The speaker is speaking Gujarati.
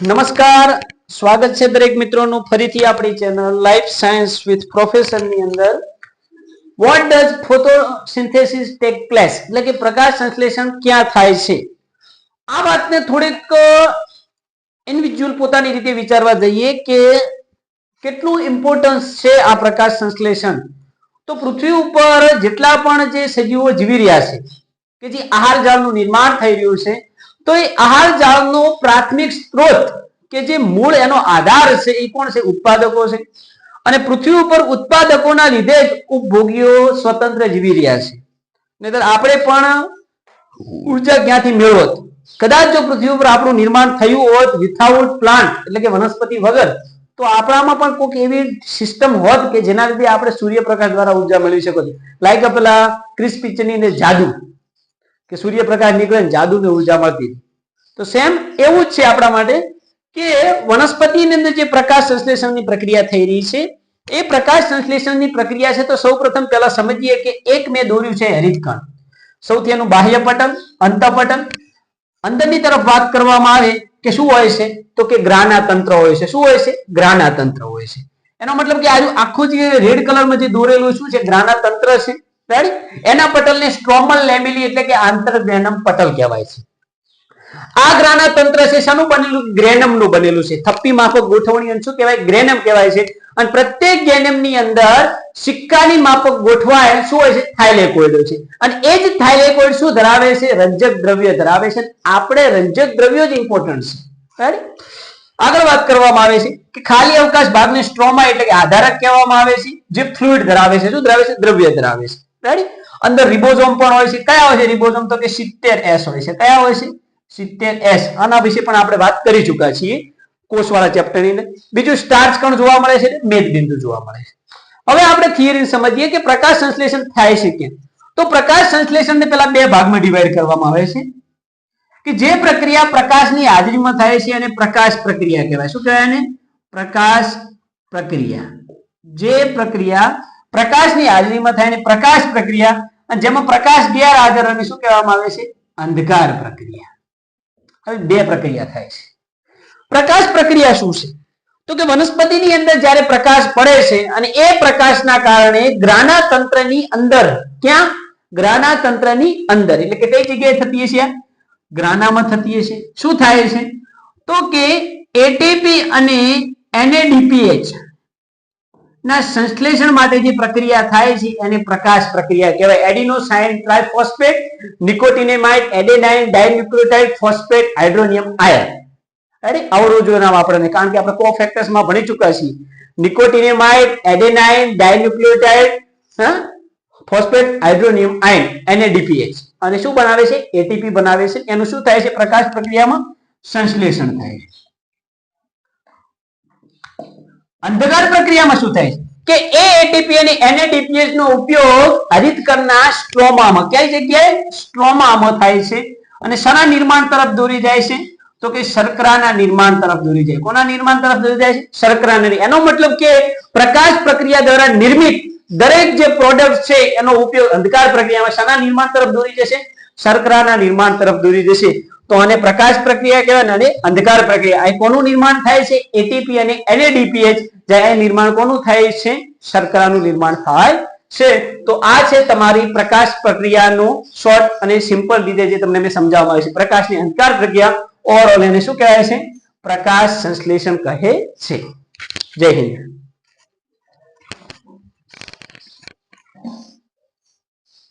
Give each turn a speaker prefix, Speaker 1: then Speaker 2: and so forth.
Speaker 1: નમસ્કાર. સ્વાગત છે દરેક મિત્રોનું ફરીથી આપણી ચેનલ લાઈફ સાયન્સ વિથ પ્રોફેસરની અંદર. What does photosynthesis take place એટલે કે પ્રકાશ સંશ્લેષણ ક્યાં થાય છે? આ વાતને થોડીક ઇન્ડિવિજ્યુઅલ પોતાની રીતે વિચારવા જઈએ કે કેટલું ઇમ્પોર્ટન્સ છે આ પ્રકાશ સંશ્લેષણ? તો પૃથ્વી ઉપર જેટલા પણ જે સજીવો જીવી રહ્યા છે, કે જે આહાર જાળનું નિર્માણ થઈ રહ્યું છે, તો એ આહાર જાળનો પ્રાથમિક સ્ત્રોત કે જે મૂળ એનો આધાર છે એ કોણ છે? ઉત્પાદકો છે. અને પૃથ્વી ઉપર ઉત્પાદકોના લીધે જ ઉપભોગીઓ સ્વતંત્ર જીવી રહ્યા છે. નહીતર આપણે પણ ઊર્જા ક્યાંથી મેળવત? કદાચ જો પૃથ્વી ઉપર આપણું નિર્માણ થયું હોત વિથાઉટ પ્લાન્ટ એટલે કે વનસ્પતિ વગર, તો આપણામાં પણ કોઈક એવી સિસ્ટમ હોત કે જેના લીધે આપણે સૂર્યપ્રકાશ દ્વારા ઊર્જા મેળવી શકો લાઈક પેલા ક્રિસ પિક્ચરની જાદુ, કે સૂર્યપ્રકાશ નીકળે ને જાદુની ઊર્જા મળતી. તો સેમ એવું જ છે આપણા માટે કે વનસ્પતિની અંદર જે પ્રકાશ સંશ્લેષણની પ્રક્રિયા થઈ રહી છે, એ પ્રકાશ સંશ્લેષણની પ્રક્રિયા છે તો સૌ પ્રથમ પહેલા સમજીએ કે એક મેં દોર્યું છે હરિતકણ. સૌથી એનું બાહ્ય પટલ અંતપટલ અંદરની તરફ વાત કરવામાં આવે કે શું હોય છે? તો કે ગ્રાના તંત્ર હોય છે. શું હોય છે? ગ્રાના તંત્ર હોય છે. એનો મતલબ કે આજુ આખું જે રેડ કલરમાં જે દોરેલું શું છે? ગ્રાના તંત્ર છે. રાઈટ એના પટલને સ્ટ્રોમલ લેમિલી એટલે કે આંતરગ્રેનમ પટલ કહેવાય છે. આ ગ્રાના તંત્ર છે, શાનું બનેલું? ગ્રેનમનું બનેલું છે. થપ્પી માફક ગોઠવણી શું કહેવાય? ગ્રેનમ કહેવાય છે. અને પ્રત્યેક ગ્રેનમની અંદર સિક્કાની માફક ગોઠવાય શું હોય છે? થાઇલેકોઇડ છે. અને એ જ થાઇલેકોઇડ શું ધરાવે છે? રંજક દ્રવ્ય ધરાવે છે. આપણે રંજક દ્રવ્યો જ ઇમ્પોર્ટન્ટ છે. આગળ વાત કરવામાં આવે છે કે ખાલી અવકાશ ભાગને સ્ટ્રોમા એટલે કે આધારક કહેવામાં આવે છે. જે ફ્લુઇડ ધરાવે છે. શું ધરાવે છે? દ્રવ્ય ધરાવે છે. અંદર રિબોઝોમ પણ હોય છે. કયા હોય છે રિબોઝોમ તો કે સિત્તેર એસ હોય છે. કયા હોય છે? સિત્તેર એસ. આના વિશે પણ આપણે વાત કરી ચુક્યા છીએ કોષવાળા ચેપ્ટરની અંદર. બીજું સ્ટાર્ચ કણ જોવા મળે છે મેદબિંદુ જોવા મળે છે. હવે આપણે થિયરી સમજીએ કે પ્રકાશ સંશ્લેષણ થાય છે કે તો પ્રકાશ સંશ્લેષણને પેલા બે ભાગમાં ડિવાઈડ કરવામાં આવે છે. કે જે પ્રક્રિયા પ્રકાશની હાજરીમાં થાય છે અને પ્રકાશ પ્રક્રિયા કહેવાય. શું કહેવાય પ્રકાશ પ્રક્રિયા. જે પ્રક્રિયા પ્રકાશની હાજરીમાં થાય એને પ્રકાશ પ્રક્રિયા, અને જેમાં પ્રકાશ ગેરહાજર અને શું કહેવામાં આવે છે? અંધકાર પ્રક્રિયા. હવે બે પ્રક્રિયા થાય છે. પ્રકાશ પ્રક્રિયા શું છે? તો કે વનસ્પતિની અંદર જ્યારે પ્રકાશ પડે છે અને એ પ્રકાશના કારણે ગ્રાના તંત્રની અંદર ક્યાં? ગ્રાના તંત્રની અંદર. એટલે કે કઈ જગ્યાએ થતી હશે ગ્રાનામાં થતી હશે. શું થાય છે? તો કે એટીપી અને એનએડીપીએચ ના, સંશ્લેષણ માટે જે પ્રક્રિયા થાય છે, એને પ્રકાશ પ્રક્રિયા કહેવાય. Adenosine triphosphate nicotinamide adenine dinucleotide phosphate hydronium ion અરે અવરોજો નામ આપણને, કારણ કે આપણે કોફેક્ટર્સમાં ભણી ચૂક્યા છીએ. Nicotinamide adenine dinucleotide phosphate hydronium ion NADPH અને શું બનાવે છે? એટીપી બનાવે છે. એનું શું થાય છે? પ્રકાશ પ્રક્રિયામાં સંશ્લેષણ થાય છે. અંધકાર પ્રક્રિયામાં શું થાય કે એ એટીપી અને એનએડીપીએચ નો ઉપયોગ હરિતકણના સ્ટ્રોમામાં કઈ જગ્યાએ? સ્ટ્રોમામાં થાય છે. અને શના નિર્માણ તરફ દોરી જાય છે? તો કે શર્કરાના નિર્માણ તરફ દોરી જાય. કોના નિર્માણ તરફ દોરી જાય છે? શર્કરાના એનો મતલબ કે પ્રકાશ પ્રક્રિયા દ્વારા નિર્મિત દરેક જે પ્રોડક્ટ છે, એનો ઉપયોગ અંધકાર પ્રક્રિયામાં શના નિર્માણ તરફ દોરી જશે? શર્કરાના નિર્માણ તરફ દોરી જશે. તો આને પ્રકાશ પ્રક્રિયા કહેવાય અને અંધકાર પ્રક્રિયા. અહીં કોનું નિર્માણ થાય છે? એટીપી અને એનએડીપીએચ જ્યાં નિર્માણ કોનું થાય છે? શર્કરાનું નિર્માણ થાય છે. તો આ છે તમારી પ્રકાશ પ્રક્રિયાનું શોર્ટ અને સિમ્પલ રીતે જે તમને મેં સમજાવવામાં આવ્યું છે. પ્રકાશની અંધકાર પ્રક્રિયા ઓવરઓલ એને શું કહેવાય છે? પ્રકાશ સંશ્લેષણ કહે છે. જય હિન્દ.